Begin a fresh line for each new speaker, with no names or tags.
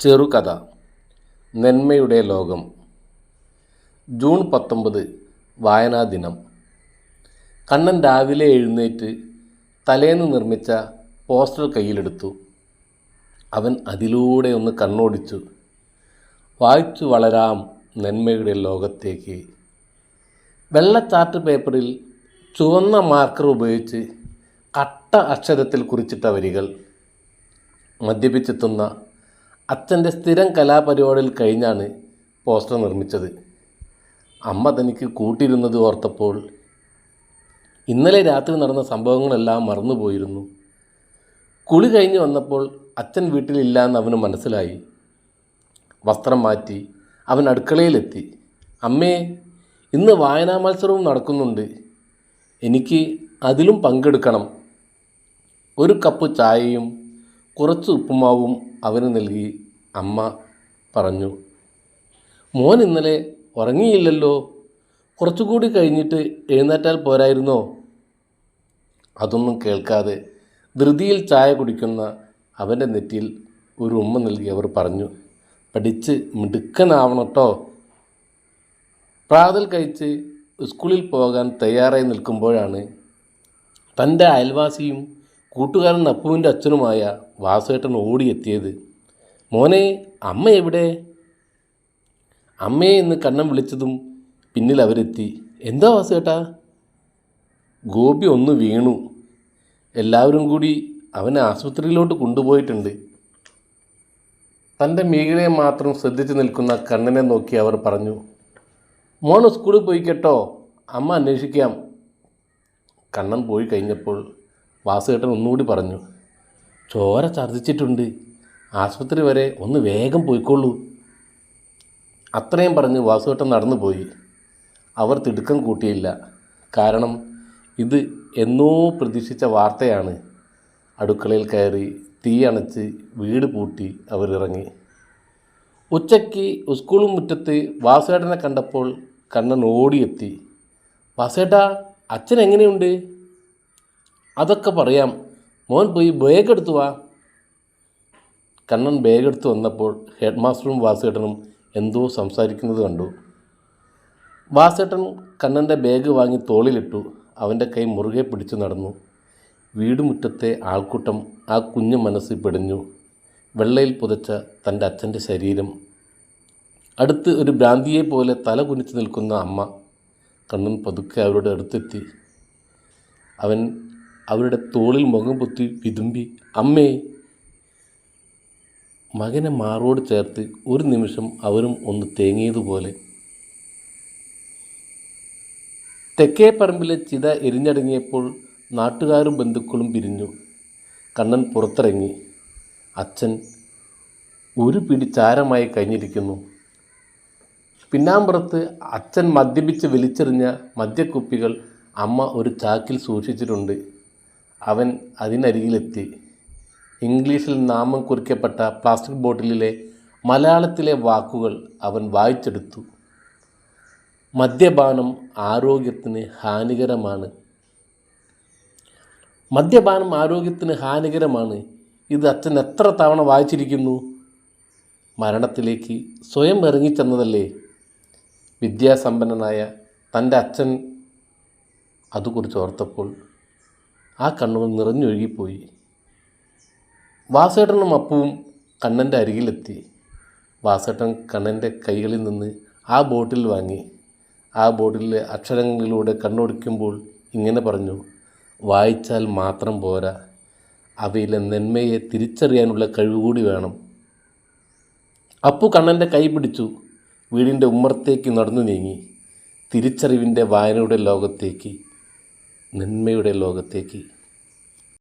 ചെറുകഥ നന്മയുടെ ലോകം. ജൂൺ പത്തൊമ്പത് വായനാ ദിനം. കണ്ണൻ രാവിലെ എഴുന്നേറ്റ് തലേന്ന് നിർമ്മിച്ച പോസ്റ്റർ കയ്യിലെടുത്തു. അവൻ അതിലൂടെ ഒന്ന് കണ്ണോടിച്ചു. വായിച്ചു വളരാം നന്മയുടെ ലോകത്തേക്ക്. വെള്ള ചാർട്ട് പേപ്പറിൽ ചുവന്ന മാർക്കർ ഉപയോഗിച്ച് കട്ട അക്ഷരത്തിൽ കുറിച്ചിട്ട വരികൾ. മദ്യപിച്ചെത്തുന്ന അച്ഛന്റെ സ്ഥിരം കലാപരിപാടിയിൽ കഴിഞ്ഞാണ് പോസ്റ്റർ നിർമ്മിച്ചത്. അമ്മ തനിക്ക് കൂട്ടിയിരുന്നത് ഓർത്തപ്പോൾ ഇന്നലെ രാത്രി നടന്ന സംഭവങ്ങളെല്ലാം മറന്നുപോയിരുന്നു. കുളി കഴിഞ്ഞ് വന്നപ്പോൾ അച്ഛൻ വീട്ടിലില്ല എന്ന് അവന് മനസ്സിലായി. വസ്ത്രം മാറ്റി അവൻ അടുക്കളയിലെത്തി. അമ്മേ ഇന്ന് വായനാ മത്സരവും നടക്കുന്നുണ്ട്. എനിക്ക് അതിലും പങ്കെടുക്കണം. ഒരു കപ്പ് ചായയും കുറച്ച് ഉപ്പുമാവും അവന് നൽകി. അമ്മ പറഞ്ഞു മോൻ ഇന്നലെ ഉറങ്ങിയില്ലല്ലോ. കുറച്ചുകൂടി കഴിഞ്ഞിട്ട് എഴുന്നേറ്റാൽ പോരായിരുന്നോ? അതൊന്നും കേൾക്കാതെ ധൃതിയിൽ ചായ കുടിക്കുന്ന അവന്റെ നെറ്റിയിൽ ഒരു ഉമ്മ നൽകി അവർ പറഞ്ഞു പഠിച്ച് മിടുക്കനാവണം കേട്ടോ പ്രാതൽ കഴിച്ച് സ്കൂളിൽ പോകാൻ തയ്യാറായി നിൽക്കുമ്പോഴാണ് തന്റെ അയൽവാസിയും കൂട്ടുകാരൻ അപ്പുവിന്റെ അച്ഛനുമായ വാസേട്ടൻ ഓടിയെത്തിയത്. മോനെ അമ്മ എവിടെ? അമ്മയെ എന്ന് കണ്ണം വിളിച്ചതും പിന്നിൽ അവരെത്തി. എന്താ വാസുവേട്ടാ ഗോപി ഒന്ന് വീണു. എല്ലാവരും കൂടി അവനെ ആശുപത്രിയിലോട്ട് കൊണ്ടുപോയിട്ടുണ്ട്. തന്റെ മീകളെ മാത്രം ശ്രദ്ധിച്ചു നിൽക്കുന്ന കണ്ണനെ നോക്കി അവർ പറഞ്ഞു മോൻ സ്കൂളിൽ പോയി കേട്ടോ. അമ്മ അന്വേഷിക്കാം. കണ്ണൻ പോയി കഴിഞ്ഞപ്പോൾ വാസുകേട്ടൻ ഒന്നുകൂടി പറഞ്ഞു ചോര ഛർദ്ദിച്ചിട്ടുണ്ട്. ആശുപത്രി വരെ ഒന്ന് വേഗം പോയിക്കൊള്ളൂ. അത്രയും പറഞ്ഞ് വാസുവട്ടം നടന്നു പോയി അവർ തിടുക്കം കൂട്ടിയില്ല. കാരണം ഇത് എന്നോ പ്രതീക്ഷിച്ച വാർത്തയാണ്. അടുക്കളയിൽ കയറി തീ അണച്ച് വീട് പൂട്ടി അവരിറങ്ങി ഉച്ചയ്ക്ക് സ്കൂളും മുറ്റത്ത് വാസുവേട്ടനെ കണ്ടപ്പോൾ കണ്ണൻ ഓടിയെത്തി. വാസുവേട്ടാ അച്ഛൻ എങ്ങനെയുണ്ട്? അതൊക്കെ പറയാം. മോൻ പോയി ബാഗ് എടുത്തു വാ. കണ്ണൻ ബാഗ് എടുത്ത് വന്നപ്പോൾ ഹെഡ് മാസ്റ്ററും വാസുകേട്ടനും എന്തോ സംസാരിക്കുന്നത് കണ്ടു. വാസേട്ടൻ കണ്ണന്റെ ബാഗ് വാങ്ങി തോളിലിട്ടു. അവന്റെ കൈ മുറുകെ പിടിച്ചു നടന്നു. വീടുമുറ്റത്തെ ആൾക്കൂട്ടം ആ കുഞ്ഞു മനസ്സിൽ പെടിഞ്ഞു. വെള്ളയിൽ പുതച്ച തന്റെ അച്ഛന്റെ ശരീരം. അടുത്ത് ഒരു ഭ്രാന്തിയെ പോലെ തല കുനിച്ച് നിൽക്കുന്ന അമ്മ കണ്ണൻ പതുക്കെ അവരുടെ അടുത്തെത്തി. അവൻ അവരുടെ തോളിൽ മുഖം പൊത്തി വിതുമ്പി അമ്മേ മകനെ മാറോട് ചേർത്ത് ഒരു നിമിഷം അവരും ഒന്ന് തേങ്ങിയതുപോലെ. തെക്കേ പറമ്പിലെ ചിത എരിഞ്ഞടങ്ങിയപ്പോൾ നാട്ടുകാരും ബന്ധുക്കളും പിരിഞ്ഞു. കണ്ണൻ പുറത്തിറങ്ങി. അച്ഛൻ ഒരു പിടി ചാരമായി കഴിഞ്ഞിരിക്കുന്നു. പിന്നാമ്പുറത്ത് അച്ഛൻ മദ്യപിച്ച് വലിച്ചെറിഞ്ഞ മദ്യക്കുപ്പികൾ അമ്മ ഒരു ചാക്കിൽ സൂക്ഷിച്ചിട്ടുണ്ട്. അവൻ അതിനരികിലെത്തി. ഇംഗ്ലീഷിൽ നാമം കുറിക്കപ്പെട്ട പ്ലാസ്റ്റിക് ബോട്ടിലിലെ മലയാളത്തിലെ വാക്കുകൾ അവൻ വായിച്ചെടുത്തു. മദ്യപാനം ആരോഗ്യത്തിന് ഹാനികരമാണ്. മദ്യപാനം ആരോഗ്യത്തിന് ഹാനികരമാണ്. ഇത് അച്ഛൻ എത്ര തവണ വായിച്ചിരിക്കുന്നു? മരണത്തിലേക്ക് സ്വയം ഇറങ്ങിച്ചെന്നതല്ലേ? വിദ്യാസമ്പന്നനായ തന്റെ അച്ഛൻ അതുകുറിച്ച് ഓർത്തപ്പോൾ ആ കണ്ണുകൾ നിറഞ്ഞൊഴുകിപ്പോയി. വാസേട്ടനും അപ്പുവും കണ്ണന്റെ അരികിലെത്തി. വാസേട്ടൻ കണ്ണന്റെ കൈകളിൽ നിന്ന് ആ ബോട്ടിൽ വാങ്ങി. ആ ബോട്ടിലെ അക്ഷരങ്ങളിലൂടെ കണ്ണോടിക്കുമ്പോൾ ഇങ്ങനെ പറഞ്ഞു വായിച്ചാൽ മാത്രം പോരാ. അവയിലെ നന്മയെ തിരിച്ചറിയാനുള്ള കഴിവ് കൂടി വേണം. അപ്പു കണ്ണന്റെ കൈ പിടിച്ചു. വീടിന്റെ ഉമ്മറത്തേക്ക് നടന്നു നീങ്ങി. തിരിച്ചറിവിന്റെ വായനയുടെ ലോകത്തേക്ക് നന്മയുടെ ലോകത്തേക്ക്.